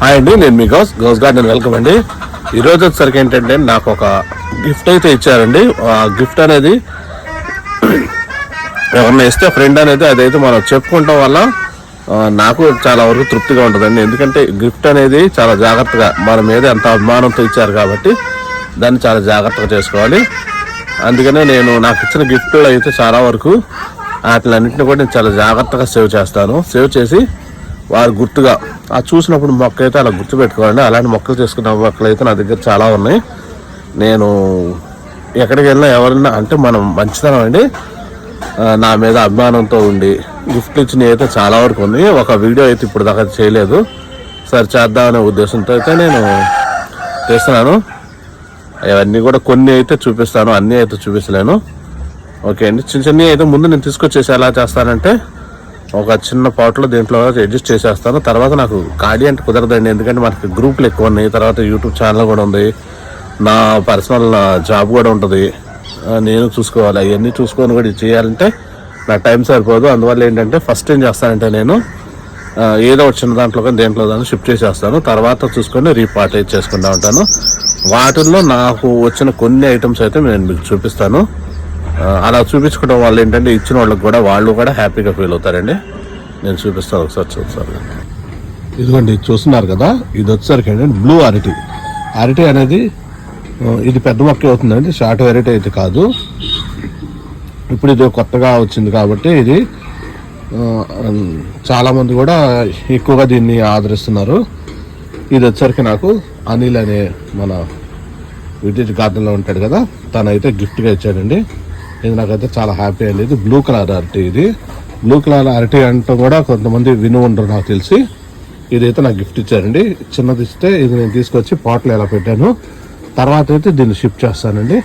Hi అండి నేను మీ గౌస్ గౌస్ గార్డెన్ వెల్కమ్ అండి. ఈ రోజు వచ్చేసరికి ఏంటంటే నాకు ఒక గిఫ్ట్ అయితే ఇచ్చారండి. ఆ గిఫ్ట్ అనేది ఎవరిని ఇస్తే ఫ్రెండ్ అనేది అదైతే మనం చెప్పుకుంటాం వల్ల నాకు చాలా వరకు తృప్తిగా ఉంటుందండి. ఎందుకంటే గిఫ్ట్ అనేది చాలా జాగ్రత్తగా మన మీద ఎంత అభిమానంతో ఇచ్చారు కాబట్టి దాన్ని చాలా జాగ్రత్తగా చేసుకోవాలి. అందుకనే నేను నాకు ఇచ్చిన గిఫ్ట్లు అయితే చాలా వరకు వాటిలన్నింటినీ కూడా నేను చాలా జాగ్రత్తగా సేవ్ చేస్తాను. సేవ్ చేసి వారు గుర్తుగా ఆ చూసినప్పుడు మొక్క అయితే అలా గుర్తుపెట్టుకోవాలండి అలాంటి మొక్కలు చేసుకున్న మొక్కలు అయితే నా దగ్గర చాలా ఉన్నాయి. నేను ఎక్కడికి వెళ్ళినా ఎవరైనా అంటే మనం మంచితనం అండి. నా మీద అభిమానంతో ఉండి గిఫ్ట్ ఇచ్చినవి అయితే చాలా వరకు ఉంది. ఒక వీడియో అయితే ఇప్పుడు దాకా చేయలేదు. సరే చేద్దామనే ఉద్దేశంతో అయితే నేను చేస్తున్నాను. అవన్నీ కూడా కొన్ని అయితే చూపిస్తాను అన్నీ అయితే చూపిస్తలేను. ఓకే అండి. చిన్న చిన్నవి అయితే ముందు నేను తీసుకొచ్చేసి ఎలా చేస్తానంటే ఒక చిన్న పాట్లో దీంట్లో అడ్జస్ట్ చేసేస్తాను. తర్వాత నాకు ఖాళీ అంటే కుదరదండి. ఎందుకంటే మనకి గ్రూపులు ఎక్కువ ఉన్నాయి. తర్వాత యూట్యూబ్ ఛానల్ కూడా ఉంది. నా పర్సనల్ జాబ్ కూడా ఉంటుంది. నేను చూసుకోవాలి. అవన్నీ చూసుకొని కూడా చేయాలంటే నా టైం సరిపోదు. అందువల్ల ఏంటంటే ఫస్ట్ ఏం చేస్తానంటే నేను ఏదో వచ్చిన దాంట్లో కానీ దేంట్లో కానీ షిఫ్ట్ చేసేస్తాను. తర్వాత చూసుకొని రీపార్టైజ్ చేసుకుంటూ ఉంటాను. వాటిల్లో నాకు వచ్చిన కొన్ని ఐటమ్స్ అయితే నేను మీకు చూపిస్తాను. అలా చూపించుకోవడం వల్ల ఏంటంటే ఇచ్చిన వాళ్ళకి కూడా వాళ్ళు కూడా హ్యాపీగా ఫీల్ అవుతారండి. నేను చూపిస్తాను ఒకసారి చూస్తాను ఇదిగోండి ఇది చూస్తున్నారు కదా? ఇది వచ్చేసరికి ఏంటంటే బ్లూ అరటి. అరటి అనేది ఇది పెద్ద మొక్క అవుతుందండి షార్ట్ వెరైటీ అయితే కాదు. ఇప్పుడు ఇది కొత్తగా వచ్చింది కాబట్టి ఇది చాలామంది కూడా ఎక్కువగా దీన్ని ఆదరిస్తున్నారు. ఇది వచ్చరికి నాకు అనిల్ అనే మన విద్యుత్ గార్డెన్లో ఉంటాడు కదా తనైతే గిఫ్ట్గా ఇచ్చాడండి. ఇది నాకైతే చాలా హ్యాపీ అయ్యేది. ఇది బ్లూ కలర్ అరటి ఇది. బ్లూ కలర్ అరటి అంటూ కూడా కొంతమంది విను ఉండరు నాకు తెలిసి. ఇదైతే నాకు గిఫ్ట్ ఇచ్చారండి. చిన్నది ఇస్తే ఇది నేను తీసుకొచ్చి పాటలు ఎలా పెట్టాను. తర్వాత అయితే దీన్ని షిఫ్ట్ చేస్తానండి.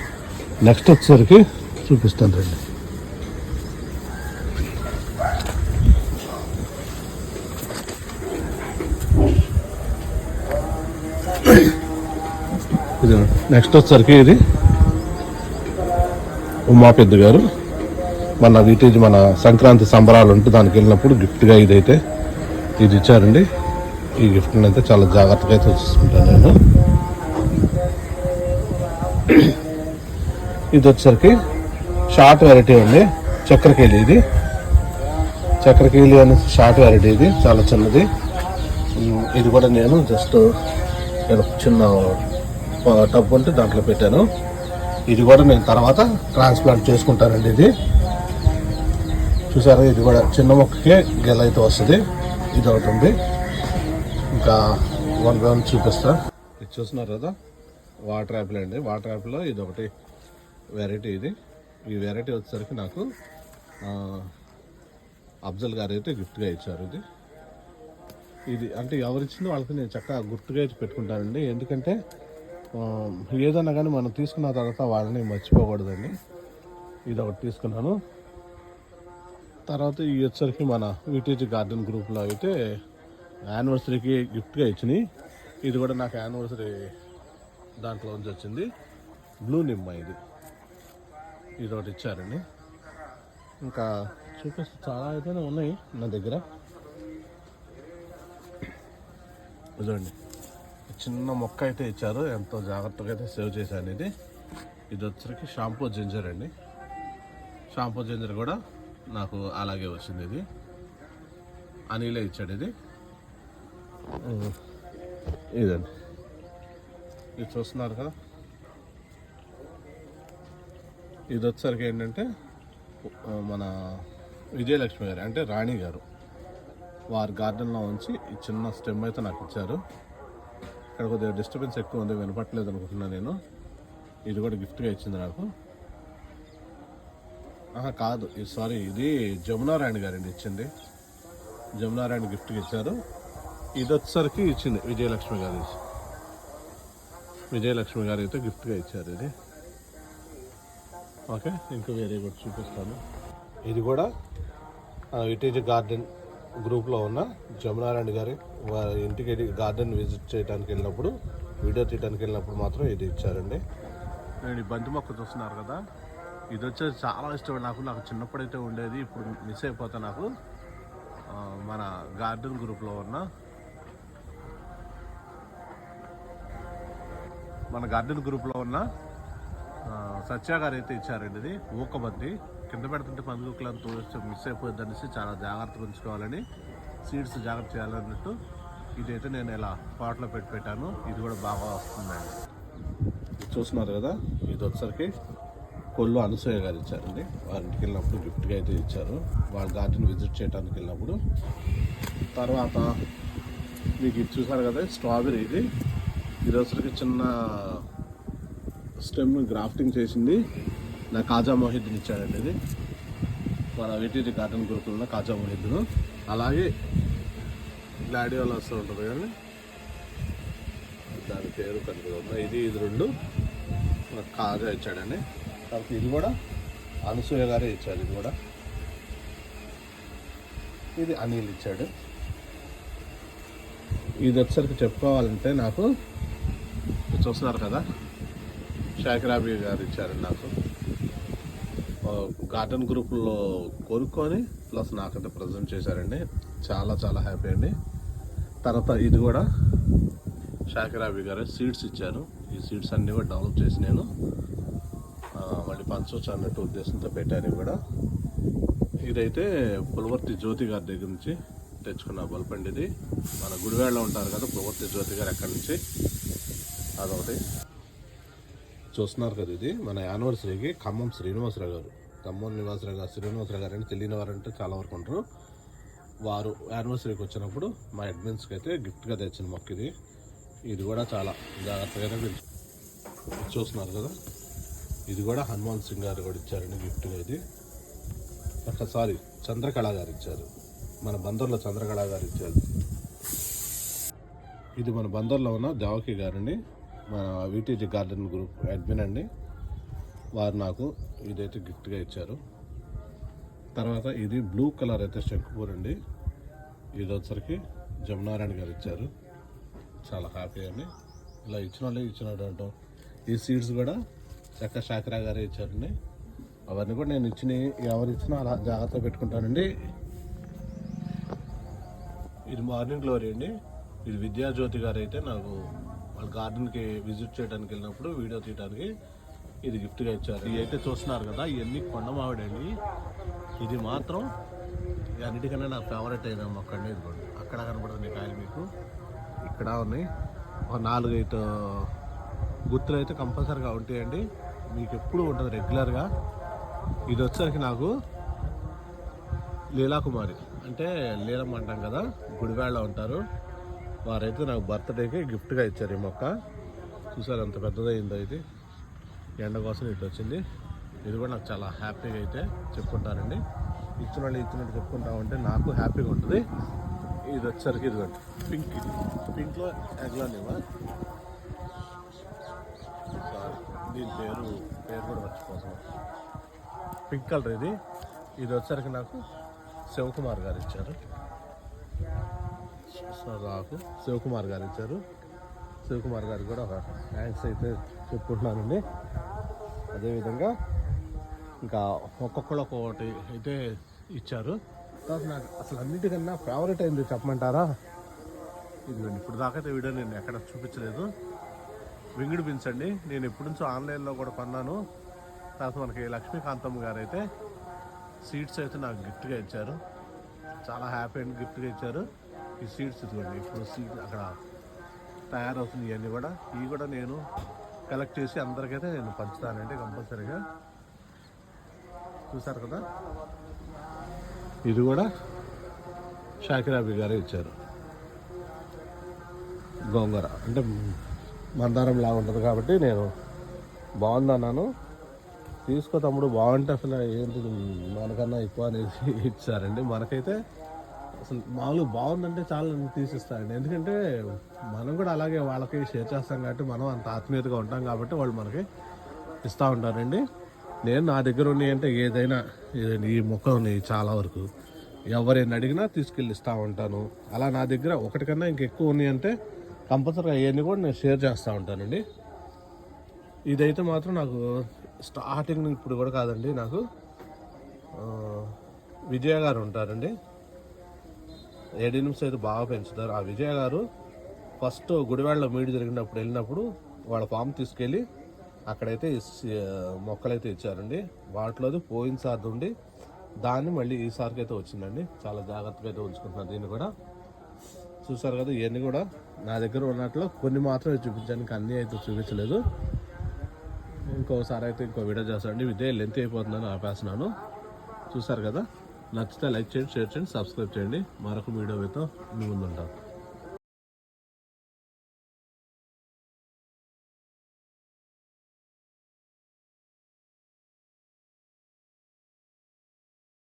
నెక్స్ట్ వచ్చేసరికి చూపిస్తాను రండి. ఇది నెక్స్ట్ వచ్చేసరికి ఇది. ఉమా పెద్ద గారు మన వీటేజ్ మన సంక్రాంతి సంబరాలు ఉంటే దానికి వెళ్ళినప్పుడు గిఫ్ట్గా ఇదైతే ఇది ఇచ్చారండి. ఈ గిఫ్ట్ని అయితే చాలా జాగ్రత్తగా అయితే చూసుకుంటాను నేను. ఇది వచ్చేసరికి షార్ట్ వెరైటీ అండి చక్రకేళి ఇది. చక్రకేళి అనే షార్ట్ వెరైటీ ఇది చాలా చిన్నది. ఇది కూడా నేను జస్ట్ నేను చిన్న టబ్ ఉంటే దాంట్లో పెట్టాను. ఇది కూడా నేను తర్వాత ట్రాన్స్ప్లాంట్ చేసుకుంటానండి ఇది. చూసారా ఇది కూడా చిన్న మొక్కకే గెల అయితే వస్తుంది. ఇది ఒకటి ఉంది. ఇంకా వన్ బై వన్ చూపిస్తా. ఇది చూస్తున్నారు కదా వాటర్ యాపిల్ అండి. వాటర్ యాపిల్లో ఇది ఒకటి వెరైటీ ఇది. ఈ వెరైటీ వచ్చేసరికి నాకు అఫ్జల్ గారు అయితే గిఫ్ట్గా ఇచ్చారు ఇది. ఇది అంటే ఎవరిచ్చిందో వాళ్ళకి నేను చక్కగా గుర్తుగా అయితే పెట్టుకుంటానండి. ఎందుకంటే ఏదన్నా కానీ మనం తీసుకున్న తర్వాత వాళ్ళని మర్చిపోకూడదండి. ఇది ఒకటి తీసుకున్నాను. తర్వాత ఈ వచ్చరికి మన విటీజీ గార్డెన్ గ్రూప్లో అయితే యానివర్సరీకి గిఫ్ట్గా ఇచ్చినాయి. ఇది కూడా నాకు యానివర్సరీ దాంట్లో నుంచి వచ్చింది. బ్లూ నిమ్మ ఇది. ఇది ఒకటి ఇచ్చారండి. ఇంకా చూపిస్తే చాలా అయితేనే ఉన్నాయి నా దగ్గర. ఇదండి చిన్న మొక్క అయితే ఇచ్చారు. ఎంతో జాగ్రత్తగా అయితే సేవ్ చేశాను ఇది. ఇది వచ్చరికి షాంపూ జింజర్ అండి. షాంపూ జింజర్ కూడా నాకు అలాగే వచ్చింది ఇది. అనిలే ఇచ్చాడు ఇది. ఇదండి. ఇది చూస్తున్నారు కదా. ఇది వచ్చరికి ఏంటంటే మన విజయలక్ష్మి గారు అంటే రాణి గారు వారి గార్డెన్లో ఉంచి ఈ చిన్న స్టెమ్ అయితే నాకు ఇచ్చారు. ఇక్కడ కొద్దిగా డిస్టర్బెన్స్ ఎక్కువ ఉంది వినపట్లేదు అనుకుంటున్నాను నేను. ఇది కూడా గిఫ్ట్గా ఇచ్చింది నాకు. ఆహా కాదు. ఇది సారీ ఇది జమునారాయణ గారండి ఇచ్చింది. జమునారాయణ గిఫ్ట్గా ఇచ్చారు. ఇది వచ్చేసరికి ఇచ్చింది విజయలక్ష్మి గారు. ఇచ్చి- విజయలక్ష్మి గారు అయితే గిఫ్ట్గా ఇచ్చారు ఇది. ఓకే ఇంకా వేరే కూడా చూపిస్తాను. ఇది కూడా విటేజ్ గార్డెన్ గ్రూప్లో ఉన్న జమునారాయణ గారి వారి ఇంటికి గార్డెన్ విజిట్ చేయడానికి వెళ్ళినప్పుడు వీడియో తీయడానికి వెళ్ళినప్పుడు మాత్రం ఇది ఇచ్చారండి. నేను ఈ బంతి మొక్క చూస్తున్నారు కదా ఇది వచ్చేసి చాలా ఇష్టం నాకు నాకు చిన్నప్పుడైతే ఉండేది ఇప్పుడు మిస్ అయిపోతా నాకు. మన గార్డెన్ గ్రూప్లో ఉన్న మన గార్డెన్ గ్రూప్లో ఉన్న సత్య గారు అయితే ఇచ్చారండి ఇది ఊకబంది కింద పెడుతుంటే పందుకులంతా మిస్ అయిపోయింది అనేసి చాలా జాగ్రత్తగా ఉంచుకోవాలని సీడ్స్ జాగ్రత్త చేయాలన్నట్టు ఇదైతే నేను ఇలా పాట్లో పెట్టి పెట్టాను. ఇది కూడా బాగా వస్తుందండి. చూస్తున్నారు కదా? ఇది వచ్చరికి కొల్లు అనసూయ గారు ఇచ్చారండి. వారి ఇంటికి వెళ్ళినప్పుడు గిఫ్ట్గా అయితే ఇచ్చారు. వాళ్ళ గార్డెన్ విజిట్ చేయడానికి వెళ్ళినప్పుడు. తర్వాత మీకు ఇది చూసారు కదా? స్ట్రాబెరీ ఇది. ఇది వచ్చరికి చిన్న స్టెమ్ గ్రాఫ్టింగ్ చేసింది. నా కాజా మొహిద్దీన్ ఇచ్చాడండి ఇది. మన వెటీరి కాటన్ గ్రూప్లో ఉన్న కాజా మొహిద్దీన్. అలాగే గ్లాడియోలా వస్తూ ఉంటుంది కానీ దాని పేరు కనుక ఇది ఇది రెండు కాజా ఇచ్చాడండి. కాబట్టి ఇది కూడా అనసూయ గారే ఇచ్చారు ఇది కూడా. ఇది అనిల్ ఇచ్చాడు. ఇది వచ్చరికి చెప్పుకోవాలంటే నాకు చూస్తున్నారు కదా షాకిరాబీ గారు ఇచ్చారు నాకు. గార్డెన్ గ్రూపుల్లో కొనుక్కొని ప్లస్ నాకైతే ప్రజెంట్ చేశారండి. చాలా చాలా హ్యాపీ అండి. తర్వాత ఇది కూడా షాకిరాబీ గారు సీడ్స్ ఇచ్చారు. ఈ సీడ్స్ అన్నీ కూడా డెవలప్ చేసి నేను మళ్ళీ పంచవచ్చు అన్నట్టు ఉద్దేశంతో పెట్టాను కూడా. ఇదైతే పులవర్తి జ్యోతి గారి దగ్గర నుంచి తెచ్చుకున్న బల్బ్ అండి ఇది. మన గుడివాడలో ఉంటారు కదా పులవర్తి జ్యోతి గారు అక్కడి నుంచి. అదొకటి. చూస్తున్నారు కదా ఇది మన యానివర్సరీకి ఖమ్మం శ్రీనివాసరావు గారు. తమ్మూరు నివాసరావు గారు శ్రీనివాసరావు గారు అని తెలియని వారంటే చాలా వరకు ఉంటారు. వారు యానివర్సరీకి వచ్చినప్పుడు మా అడ్మిన్స్కి అయితే గిఫ్ట్గా తెచ్చిన మొక్క ఇది. ఇది కూడా చాలా జాగ్రత్తగానే పెంచు చూస్తున్నారు కదా? ఇది కూడా హనుమాన్ సింగ్ గారు కూడా ఇచ్చారండి గిఫ్ట్గా ఇది. సారీ చంద్రకళ గారు ఇచ్చారు. మన బందర్లో చంద్రకళ గారు ఇచ్చారు. ఇది మన బందర్లో ఉన్న దేవకి గారండి మన వీటీజీ గార్డెన్ గ్రూప్ అడ్మిన్ అండి. వారు నాకు ఇదైతే గిఫ్ట్గా ఇచ్చారు. తర్వాత ఇది బ్లూ కలర్ అయితే శంకుపూర్ అండి ఇది వచ్చరికి జమునారాయణ గారు ఇచ్చారు. చాలా హ్యాపీ అండి. ఇలా ఇచ్చిన వాళ్ళే ఇచ్చినాడు అంటాం. ఈ సీడ్స్ కూడా చక్క శాకరా గారే ఇచ్చారండి. అవన్నీ కూడా నేను ఇచ్చిన ఎవరు ఇచ్చినా అలా జాగ్రత్తగా పెట్టుకుంటానండి. ఇది మార్నింగ్ గ్లోరీ అండి. ఇది విద్యాజ్యోతి గారు అయితే నాకు వాళ్ళ గార్డెన్కి విజిట్ చేయడానికి వెళ్ళినప్పుడు వీడియో తీయడానికి ఇది గిఫ్ట్గా ఇచ్చారు. ఇవి అయితే చూస్తున్నారు కదా ఇవన్నీ కొండ మామిడండి ఇది మాత్రం అన్నిటికన్నా నాకు ఫేవరెట్ అయిన మొక్క అండి ఇది అక్కడ కనబడుతుంది కాయలు మీకు. ఇక్కడ ఉన్నాయి. ఒక నాలుగైదు గుర్తులు అయితే కంపల్సరీగా ఉంటాయండి. మీకు ఎప్పుడు ఉంటుంది రెగ్యులర్గా. ఇది వచ్చేసరికి నాకు లీలాకుమారి. అంటే లీలమ్మ అంటాం కదా గుడివాళ్ళ ఉంటారు. వారైతే నాకు బర్త్డేకి గిఫ్ట్గా ఇచ్చారు ఈ మొక్క. చూసారు ఎంత పెద్దదైందో ఇది. ఎండ కోసం ఇటు వచ్చింది. ఇది కూడా నాకు చాలా హ్యాపీగా అయితే చెప్పుకుంటానండి ఇచ్చిన వాళ్ళు ఇచ్చినట్టు చెప్పుకుంటా ఉంటే నాకు హ్యాపీగా ఉంటుంది. ఇది వచ్చేసరికి ఇదిగోండి. పింక్ ఇది. పింక్లో ఎగ్లోనివా దీని పేరు పేరు కూడా మర్చిపోతున్నాను పింక్ కలర్ ఇది. ఇది వచ్చరికి నాకు శివకుమార్ గారు ఇచ్చారు. రాకు నాకు శివకుమార్ గారు ఇచ్చారు. శివకుమార్ గారికి కూడా ఒక థ్యాంక్స్ అయితే చెప్పుకుంటున్నానండి. అదేవిధంగా ఇంకా ఒక్కొక్కరు ఒక్కొక్కటి అయితే ఇచ్చారు. తర్వాత నాకు అసలు అన్నిటికన్నా ఫేవరెట్ అయింది చెప్పమంటారా? ఇదిగోండి ఇప్పుడు దాకైతే వీడియో నేను ఎక్కడ చూపించలేదు. వింగిడి బీన్స్ అండి. నేను ఎప్పటి నుంచో ఆన్లైన్లో కూడా కొన్నాను. తర్వాత మనకి లక్ష్మీకాంతమ్మ గారు అయితే సీడ్స్ అయితే నాకు గిఫ్ట్గా ఇచ్చారు. చాలా హ్యాపీ అండ్ గిఫ్ట్గా ఇచ్చారు. ఈ సీడ్స్ ఇదిగోండి ఇప్పుడు సీడ్ అక్కడ తయారవుతుంది ఇవన్నీ కూడా. ఇవి కూడా నేను కలెక్ట్ చేసి అందరికైతే నేను పంచుతానండి కంపల్సరీగా. చూసారు కదా? ఇది కూడా షాకిరాబీ గారే ఇచ్చారు. గోంగూర. అంటే మందారం లాగా ఉంటుంది కాబట్టి నేను బాగుందన్నాను తీసుకో తమ్ముడు బాగుంటే అసలు ఏంటి మనకన్నా ఎక్కువ అనేది ఇచ్చారండి. మనకైతే అసలు మామూలు బాగుందంటే చాలా తీసిస్తారండి. ఎందుకంటే మనం కూడా అలాగే వాళ్ళకి షేర్ చేస్తాం కాబట్టి మనం అంత ఆత్మీయతగా ఉంటాం కాబట్టి వాళ్ళు మనకి ఇస్తూ ఉంటారండి. నేను నా దగ్గర ఉన్నాయంటే ఏదైనా ఈ మొక్క ఉన్నాయి చాలా వరకు ఎవరైనా అడిగినా తీసుకెళ్ళి ఇస్తూ ఉంటాను. అలా నా దగ్గర ఒకటికన్నా ఇంకెక్కువ ఉన్నాయంటే కంపల్సరీగా అవన్నీ కూడా నేను షేర్ చేస్తూ ఉంటానండి. ఇదైతే మాత్రం నాకు స్టార్టింగ్ ఇప్పుడు కూడా కాదండి నాకు. విజయ గారు ఉంటారండి. ఏడీ నిమిషం అయితే బాగా పెంచుతారు. ఆ విజయ గారు ఫస్ట్ గుడివాడలో మీడి జరిగినప్పుడు వెళ్ళినప్పుడు వాళ్ళ ఫామ్ తీసుకెళ్ళి అక్కడైతే మొక్కలైతే ఇచ్చారండి. వాటిలోది పోయినసారి ఉండి దాన్ని మళ్ళీ ఈసారికి అయితే వచ్చిందండి. చాలా జాగ్రత్తగా అయితే ఉంచుకుంటున్నారు దీన్ని కూడా. చూసారు కదా ఇవన్నీ కూడా నా దగ్గర ఉన్నట్లు కొన్ని మాత్రమే చూపించడానికి అన్నీ అయితే చూపించలేదు. ఇంకోసారి అయితే ఇంకో వీడియో చేస్తానండి. ఇదే లెంత్ అయిపోతుందని ఆపేస్తున్నాను. చూసారు కదా? నచ్చితే లైక్ చేయండి షేర్ చేయండి సబ్స్క్రైబ్ చేయండి. మరొక వీడియో అయితే మీ ముందు ఉంటాను